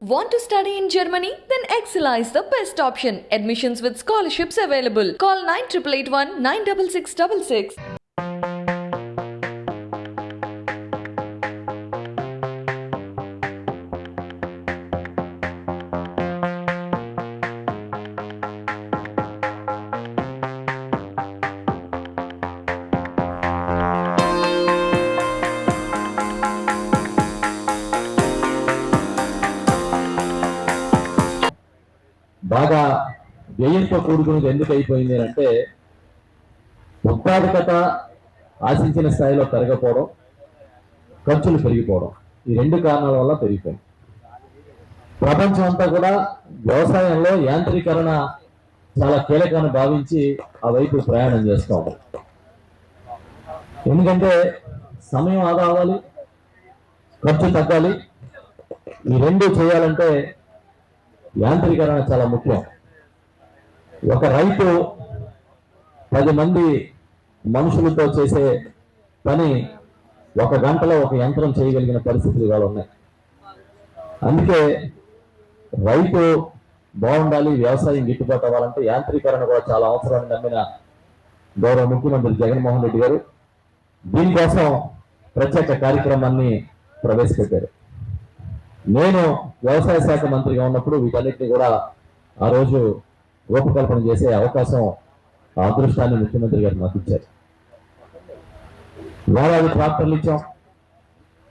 Want to study in Germany? Then Excella is the best option. Admissions with scholarships available. Call 9881 96666. బాగా వ్యయంతో కూడుకున్నది ఎందుకు అయిపోయింది అంటే ఉత్పాదకత ఆశించిన స్థాయిలో పెరగకపోవడం ఖర్చులు పెరిగిపోవడం. ఈ రెండు కారణాల వల్ల పెరిగిపోయింది. ప్రపంచం అంతా కూడా వ్యవసాయంలో యాంత్రీకరణ చాలా కీలకాన్ని భావించి ఆ వైపు ప్రయాణం చేస్తూ ఉంది. ఎందుకంటే సమయం ఆదా అవ్వాలి ఖర్చు తగ్గాలి. ఈ రెండు చేయాలంటే యాంత్రీకరణ చాలా ముఖ్యం. ఒక రైతు పది మంది మనుషులతో చేసే పని ఒక గంటలో ఒక యంత్రం చేయగలిగిన పరిస్థితులు ఇవాళ ఉన్నాయి. అందుకే రైతు బాగుండాలి వ్యవసాయం గిట్టుబాటు అవ్వాలంటే యాంత్రీకరణ కూడా చాలా అవసరాన్ని నమ్మిన గౌరవ ముఖ్యమంత్రి జగన్మోహన్ రెడ్డి గారు దీనికోసం ప్రత్యేక కార్యక్రమాన్ని ప్రవేశపెట్టారు. నేను వ్యవసాయ శాఖ మంత్రిగా ఉన్నప్పుడు వీటన్నిటిని కూడా ఆ రోజు రూపకల్పన చేసే అవకాశం అదృష్టాన్ని ముఖ్యమంత్రి గారు నాకు ఇచ్చారు. వేలాది ట్రాక్టర్లు ఇచ్చాం.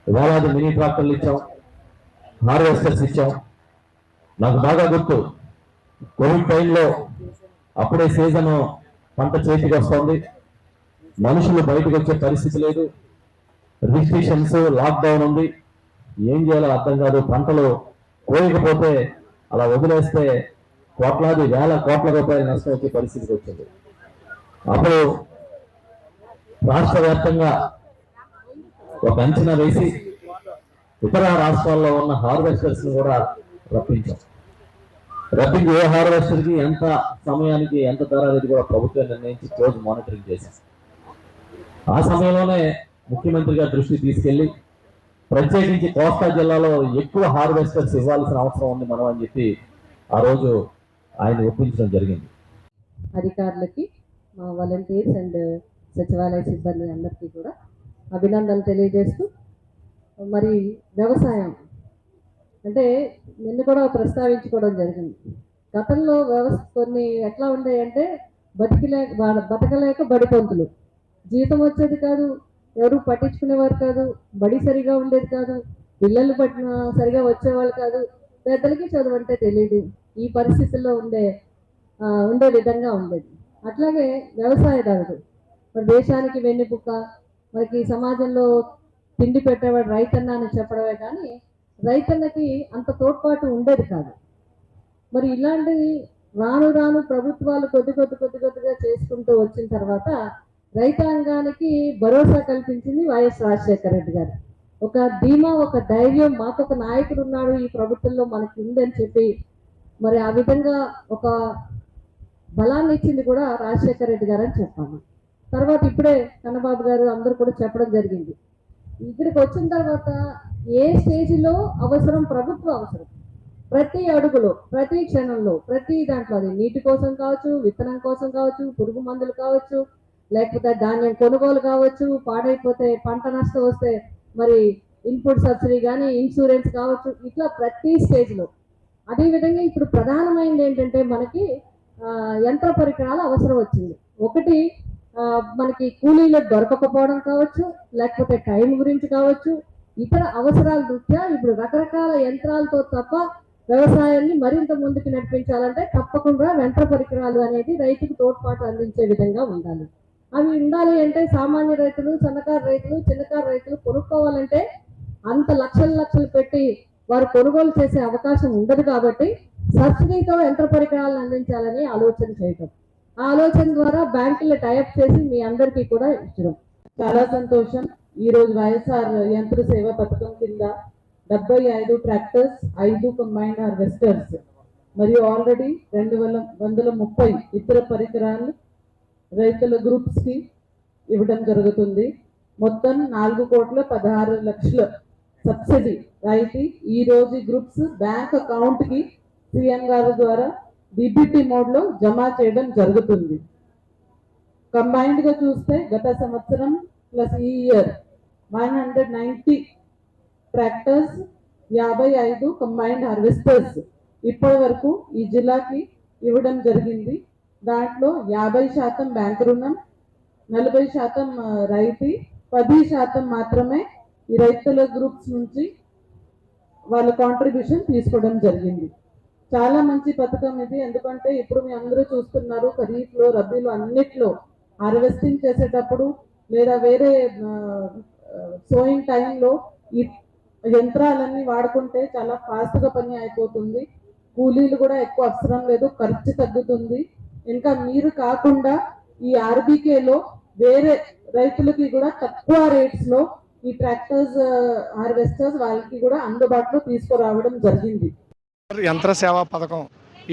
వేలాది మినీ ట్రాక్టర్లు ఇచ్చాం. హార్వెస్టర్స్ ఇచ్చాం. నాకు బాగా గుర్తు కోవిడ్ టైంలో అప్పుడే సీజన్ పంట చేతికి వస్తుంది. మనుషులు బయటకు వచ్చే పరిస్థితి లేదు. రిస్ట్రిక్షన్స్ లాక్డౌన్ ఉంది. ఏం చేయాలో అర్థం కాదు. పంటలు కోయకపోతే అలా వదిలేస్తే కోట్లాది వేల కోట్ల రూపాయలు నష్టం వచ్చే పరిస్థితికి వచ్చింది. అప్పుడు రాష్ట్ర వ్యాప్తంగా ఒక అంచనా వేసి ఇతర రాష్ట్రాల్లో ఉన్న హార్వెస్టర్స్ కూడా రప్పించాం. రప్పించి ఏ హార్వెస్టర్కి ఎంత సమయానికి ఎంత ధర అనేది కూడా ప్రభుత్వం నిర్ణయించి రోజు మానిటరింగ్ చేసింది. ఆ సమయంలోనే ముఖ్యమంత్రి గారి దృష్టి తీసుకెళ్ళి ప్రత్యేకించి కోస్తా జిల్లాలో ఎక్కువ హార్వెస్టర్స్ ఇవ్వాల్సిన అవసరం ఉంది మనం అని చెప్పి ఆ రోజు ఆయన ఒప్పించడం జరిగింది. అధికారులకి మా వాలంటీర్స్ అండ్ సచివాలయ సిబ్బంది అందరికీ కూడా అభినందనలు తెలియజేస్తూ మరి వ్యవసాయం అంటే నిన్ను కూడా ప్రస్తావించుకోవడం జరిగింది. గతంలో వ్యవస్థ కొన్ని ఎట్లా ఉండేయంటే బతికిలేక బ- బతకలేక బడిపంతులు. జీతం వచ్చేది కాదు ఎవరు పట్టించుకునేవారు కాదు బడి సరిగా ఉండేది కాదు పిల్లలు పట్టిన సరిగా వచ్చేవాళ్ళు కాదు పెద్దలకి చదువు అంటే తెలియదు ఈ పరిస్థితుల్లో ఉండే ఉండే విధంగా ఉండేది. అట్లాగే వ్యవసాయదారుడు మరి దేశానికి వెన్నెముక మనకి సమాజంలో తిండి పెట్టేవాడు రైతన్న అని చెప్పడమే కానీ రైతన్నకి అంత తోడ్పాటు ఉండేది కాదు. మరి ఇలాంటివి రాను రాను ప్రభుత్వాలు కొద్ది కొద్ది కొద్ది కొద్దిగా చేసుకుంటూ వచ్చిన తర్వాత రైతాంగానికి భరోసా కల్పించింది వైఎస్ రాజశేఖర రెడ్డి గారు. ఒక ధీమా ఒక ధైర్యం మాకు ఒక నాయకుడు ఉన్నాడు ఈ ప్రభుత్వంలో మనకి ఉందని చెప్పి మరి ఆ విధంగా ఒక బలాన్ని ఇచ్చింది కూడా రాజశేఖర రెడ్డి గారు అని చెప్పాను తర్వాత ఇప్పుడే కన్నబాబు గారు అందరూ కూడా చెప్పడం జరిగింది. ఇక్కడికి వచ్చిన తర్వాత ఏ స్టేజ్లో అవసరం ప్రభుత్వ అవసరం? ప్రతి అడుగులో ప్రతి క్షణంలో ప్రతి దాంట్లో అది నీటి కోసం కావచ్చు విత్తనం కోసం కావచ్చు పురుగు మందులు కావచ్చు లేకపోతే ధాన్యం కొనుగోలు కావచ్చు పాడైపోతే పంట నష్టం వస్తే మరి ఇన్పుట్ సబ్సిడీ కానీ ఇన్సూరెన్స్ కావచ్చు ఇట్లా ప్రతి స్టేజ్లో అదేవిధంగా ఇప్పుడు ప్రధానమైనది ఏంటంటే మనకి యంత్ర పరికరాలు అవసరం వచ్చింది. ఒకటి మనకి కూలీలు దొరకకపోవడం కావచ్చు లేకపోతే టైం గురించి కావచ్చు ఇతర అవసరాల దృష్ట్యా ఇప్పుడు రకరకాల యంత్రాలతో తప్ప వ్యవసాయాన్ని మరింత ముందుకు నడిపించాలంటే తప్పకుండా యంత్ర పరికరాలు అనేది రైతుకు తోడ్పాటు అందించే విధంగా ఉండాలి. అవి ఉండాలి అంటే సామాన్య రైతులు సన్నకారు రైతులు చిన్నకారు రైతులు కొనుక్కోవాలంటే అంత లక్షలు లక్షలు పెట్టి వారు కొనుగోలు చేసే అవకాశం ఉండదు కాబట్టి సబ్సిడీతో యంత్ర పరికరాలను అందించాలని ఆలోచన చేయటం. ఆ ఆలోచన ద్వారా బ్యాంకులు టైప్ చేసి మీ అందరికీ కూడా ఇచ్చడం చాలా సంతోషం. ఈ రోజు వైఎస్ఆర్ యంత్ర సేవ పథకం కింద డెబ్బై ఐదు ట్రాక్టర్స్ ఐదు కంబైన్ హార్వెస్టర్స్ మరియు ఆల్రెడీ రెండు వేల వందల ముప్పై ఇతర పరికరాలు రైతుల గ్రూప్స్కి ఇవ్వడం జరుగుతుంది. మొత్తం నాలుగు కోట్ల పదహారు లక్షల సబ్సిడీ రాయితీ. ఈ రోజు గ్రూప్స్ బ్యాంక్ అకౌంట్కి సీఎం గారి ద్వారా డిబిటీ మోడ్లో జమ చేయడం జరుగుతుంది. కంబైన్డ్గా చూస్తే గత సంవత్సరం ప్లస్ ఈ year one hundred ninety tractors యాభై ఐదు కంబైన్డ్ హార్వెస్టర్స్ ఇప్పటి వరకు ఈ జిల్లాకి ఇవ్వడం జరిగింది. దాంట్లో యాభై శాతం బ్యాంక్ రుణం నలభై శాతం రైతు పది శాతం మాత్రమే ఈ రైతుల గ్రూప్స్ నుంచి వాళ్ళ కాంట్రిబ్యూషన్ తీసుకోవడం జరిగింది. చాలా మంచి పథకం ఇది. ఎందుకంటే ఇప్పుడు మీ అందరూ చూస్తున్నారు ఖరీఫ్లో రబీలో అన్నిట్లో హార్వెస్టింగ్ చేసేటప్పుడు లేదా వేరే సోయింగ్ టైంలో ఈ యంత్రాలన్నీ వాడుకుంటే చాలా ఫాస్ట్గా పని అయిపోతుంది. కూలీలు కూడా ఎక్కువ అవసరం లేదు. ఖర్చు తగ్గుతుంది. ఇంకా మీరు కాకుండా ఈ ఆర్బీకేలో లో వేరే రైతులకి కూడా తక్కువ రేట్స్లో ఈ ట్రాక్టర్స్ హార్వెస్టర్స్ వాళ్ళకి కూడా అందుబాటులో తీసుకురావడం జరిగింది. యంత్ర సేవా పథకం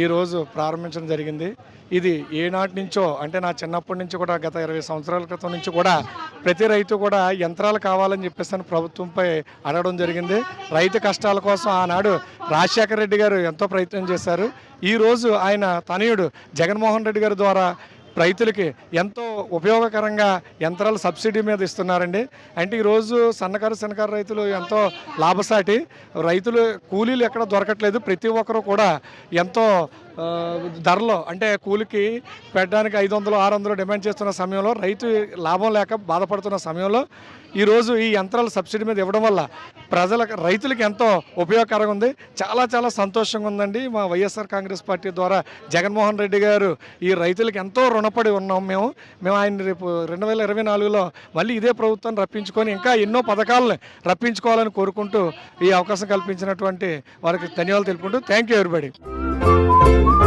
ఈరోజు ప్రారంభించడం జరిగింది. ఇది ఏనాటి నుంచో అంటే నా చిన్నప్పటి నుంచి కూడా గత ఇరవై సంవత్సరాల క్రితం నుంచి కూడా ప్రతి రైతు కూడా యంత్రాలు కావాలని చెప్పేసి ప్రభుత్వంపై అడగడం జరిగింది. రైతు కష్టాల కోసం ఆనాడు రాజశేఖర రెడ్డి గారు ఎంతో ప్రయత్నం చేశారు. ఈరోజు ఆయన తనయుడు జగన్మోహన్ రెడ్డి గారి ద్వారా రైతులకి ఎంతో ఉపయోగకరంగా యంత్రాలు సబ్సిడీ మీద ఇస్తున్నారండి. అంటే ఈరోజు సన్నకారు సన్నకారు రైతులు ఎంతో లాభసాటి రైతులు కూలీలు ఎక్కడ దొరకట్లేదు. ప్రతి ఒక్కరు కూడా ఎంతో ధరలో అంటే కూలికి పెట్టడానికి ఐదు వందలు ఆరు వందలు డిమాండ్ చేస్తున్న సమయంలో రైతు లాభం లేక బాధపడుతున్న సమయంలో ఈరోజు ఈ యంత్రాలు సబ్సిడీ మీద ఇవ్వడం వల్ల ప్రజలకు రైతులకి ఎంతో ఉపయోగకరంగా ఉంది. చాలా చాలా సంతోషంగా ఉందండి. మా వైఎస్ఆర్ కాంగ్రెస్ పార్టీ ద్వారా జగన్మోహన్ రెడ్డి గారు ఈ రైతులకు ఎంతో రుణపడి ఉన్నాం మేము. మేము ఆయన రేపు రెండు వేల ఇరవై నాలుగులో మళ్ళీ ఇదే ప్రభుత్వాన్ని రప్పించుకొని ఇంకా ఎన్నో పథకాలను రప్పించుకోవాలని కోరుకుంటూ ఈ అవకాశం కల్పించినటువంటి వారికి ధన్యవాదాలు తెలుపుకుంటూ thank you everybody. Thank you.